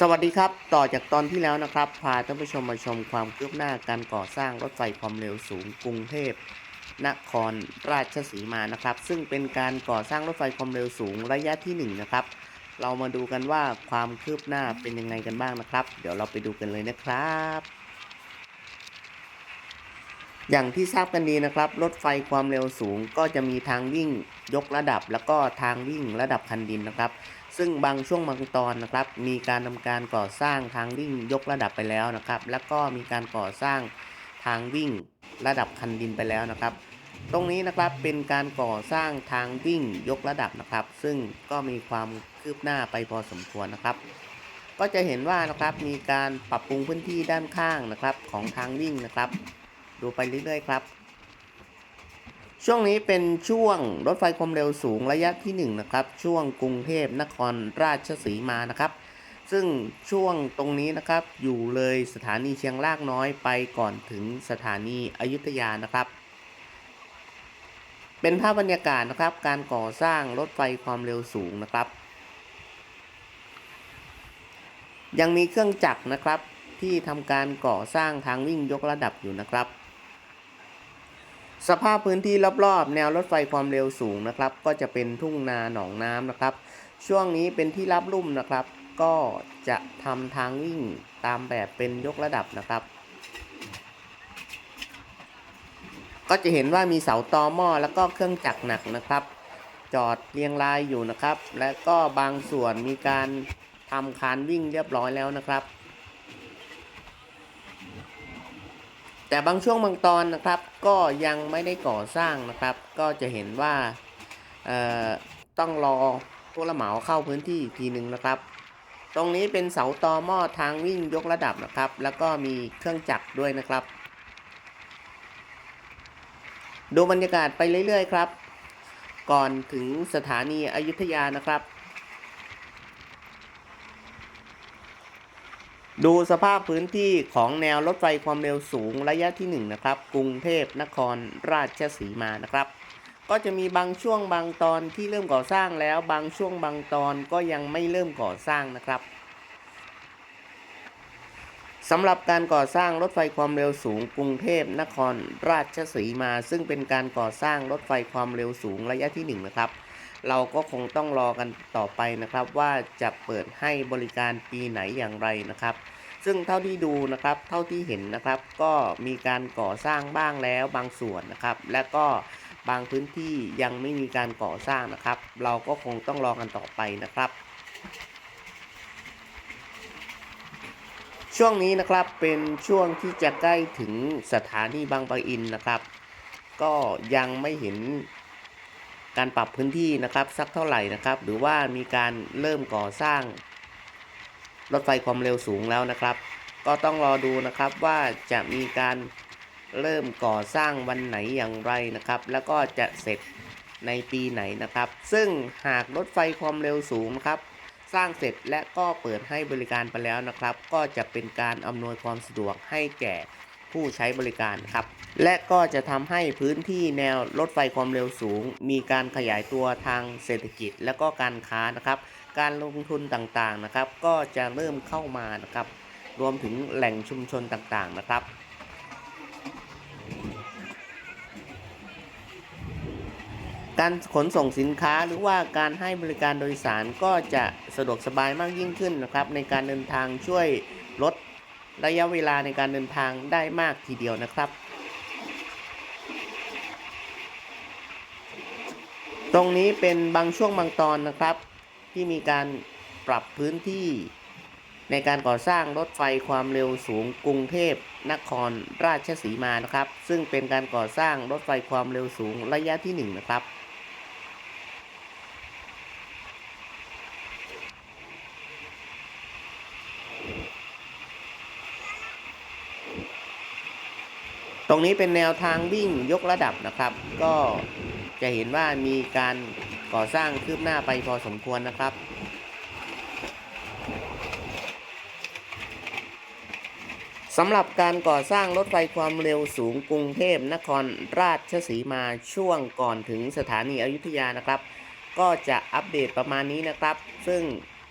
สวัสดีครับ ต่อจากตอนที่แล้วนะครับ พาท่านผู้ชมมาชมความคืบหน้าการก่อสร้างรถไฟความเร็วสูงกรุงเทพนครราชสีมานะครับ ซึ่งเป็นการก่อสร้างรถไฟความเร็วสูงระยะที่หนึ่งนะครับ เรามาดูกันว่าความคืบหน้าเป็นยังไงกันบ้างนะครับ เดี๋ยวเราไปดูกันเลยนะครับ อย่างที่ทราบกันดีนะครับ รถไฟความเร็วสูงก็จะมีทางวิ่งยกระดับ แล้วก็ทางวิ่งระดับคันดินนะครับ ซึ่งบางช่วงบางตอนนะครับ มีการทำการก่อสร้างทางวิ่งยกระดับไปแล้วนะครับ แล้วก็มีการก่อสร้างทางวิ่งระดับคันดินไปแล้วนะครับ ตรงนี้นะครับเป็นการก่อสร้างทางวิ่งยกระดับนะครับ ซึ่งก็มีความคืบหน้าไปพอสมควรนะครับก็จะเห็นว่านะครับมีการปรับปรุงพื้นที่ด้านข้างนะครับของทางวิ่งนะครับ ดูไปเรื่อยๆครับ ช่วงนี้เป็นช่วงรถไฟความเร็วสูงระยะที่1นงนะครับ ช่วงกรุงเทพนครราชสีมานะครับ ซึ่งช่วงตรงนี้นะครับ อยู่เลยสถานีเชียงรากน้อยไปก่อนถึงสถานีอยุธยานะครับ เป็นภาพบรรยากาศนะครับ การก่อสร้างรถไฟความเร็วสูงนะครับ ยังมีเครื่องจักรนะครับที่ทำการก่อสร้างทางวิ่งยกระดับอยู่นะครับ สภาพพื้นที่รอบๆ แนวรถไฟความเร็วสูงนะครับ ก็จะเป็นทุ่งนาหนองน้ำนะครับ ช่วงนี้เป็นที่รับลุ่มนะครับ ก็จะทำทางวิ่งตามแบบเป็นยกระดับนะครับ ก็จะเห็นว่ามีเสาตอหม้อแล้วก็เครื่องจักรหนักนะครับ จอดเรียงรายอยู่นะครับ และก็บางส่วนมีการทำคานวิ่งเรียบร้อยแล้วนะครับ แต่บางช่วงบางตอนนะครับ ก็ยังไม่ได้ก่อสร้างนะครับ ก็จะเห็นว่าต้องรอผู้รับเหมาเข้าพื้นที่ทีหนึ่งนะครับ ตรงนี้เป็นเสาตอหม้อทางวิ่งยกระดับนะครับ แล้วก็มีเครื่องจักรด้วยนะครับ ดูบรรยากาศไปเรื่อยๆครับ ก่อนถึงสถานีอยุธยานะครับ ดูสภาพพื้นที่ของแนวรถไฟความเร็วสูงระยะที่1นงนะครับกรุงเทพนครราชสีมานะครับ ก็จะมีบางช่วงบางตอนที่เริ่มก่อสร้างแล้ว บางช่วงบางตอนก็ยังไม่เริ่มก่อสร้างนะครับสำหรับการก่อสร้างรถไฟความเร็วสูงกรุงเทพนครราชสีมา ซึ่งเป็นการก่อสร้างรถไฟความเร็วสูงระยะที่ 1 นะครับ เราก็คงต้องรอกันต่อไปนะครับ ว่าจะเปิดให้บริการปีไหนอย่างไรนะครับ ซึ่งเท่าที่ดูนะครับเท่าที่เห็นนะครับ ก็มีการก่อสร้างบ้างแล้วบางส่วนนะครับ และก็บางพื้นที่ยังไม่มีการก่อสร้างนะครับ เราก็คงต้องรอกันต่อไปนะครับ ช่วงนี้นะครับเป็นช่วงที่จะใกล้ถึงสถานีบางปะอินนะครับ ก็ยังไม่เห็น การปรับพื้นที่นะครับสักเท่าไหร่นะครับ หรือว่ามีการเริ่มก่อสร้าง รถไฟความเร็วสูงแล้วนะครับ ก็ต้องรอดูนะครับว่าจะมีการเริ่มก่อสร้างวันไหนอย่างไรนะครับ แล้วก็จะเสร็จในปีไหนนะครับ ซึ่งหากรถไฟความเร็วสูงครับ สร้างเสร็จและก็เปิดให้บริการไปแล้วนะครับ ก็จะเป็นการอำนวยความสะดวกให้แก่ ผู้ใช้บริการครับ และก็จะทำให้พื้นที่แนวรถไฟความเร็วสูง มีการขยายตัวทางเศรษฐกิจและก็การค้านะครับ การลงทุนต่างๆนะครับ ก็จะเริ่มเข้ามานะครับ รวมถึงแหล่งชุมชนต่างๆนะครับการขนส่งสินค้าหรือว่าการให้บริการโดยสารก็จะสะดวกสบายมากยิ่งขึ้นนะครับ ในการเดินทางช่วยลด ระยะเวลาในการเดินทางได้มากทีเดียวนะครับ ตรงนี้เป็นบางช่วงบางตอนนะครับ ที่มีการปรับพื้นที่ ในการก่อสร้างรถไฟความเร็วสูงกรุงเทพนครราชสีมานะครับ ซึ่งเป็นการก่อสร้างรถไฟความเร็วสูงระยะที่หนึ่งนะครับ ตรงนี้เป็นแนวทางวิ่งยกระดับนะครับ ก็จะเห็นว่ามีการก่อสร้างคืบหน้าไปพอสมควรนะครับสำหรับการก่อสร้างรถไฟความเร็วสูงกรุงเทพนครราชสีมาช่วงก่อนถึงสถานีอยุธยานะครับ ก็จะอัปเดตประมาณนี้นะครับ ซึ่ง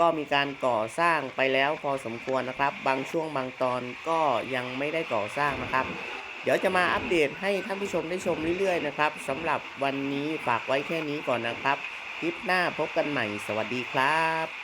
ก็มีการก่อสร้างไปแล้วพอสมควรนะครับ บางช่วงบางตอนก็ยังไม่ได้ก่อสร้างนะครับ เดี๋ยวจะมาอัปเดตให้ท่านผู้ชมได้ชมเรื่อยๆนะครับสำหรับวันนี้ฝากไว้แค่นี้ก่อนนะครับ คลิปหน้าพบกันใหม่ สวัสดีครับ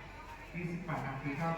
28นาทีครับ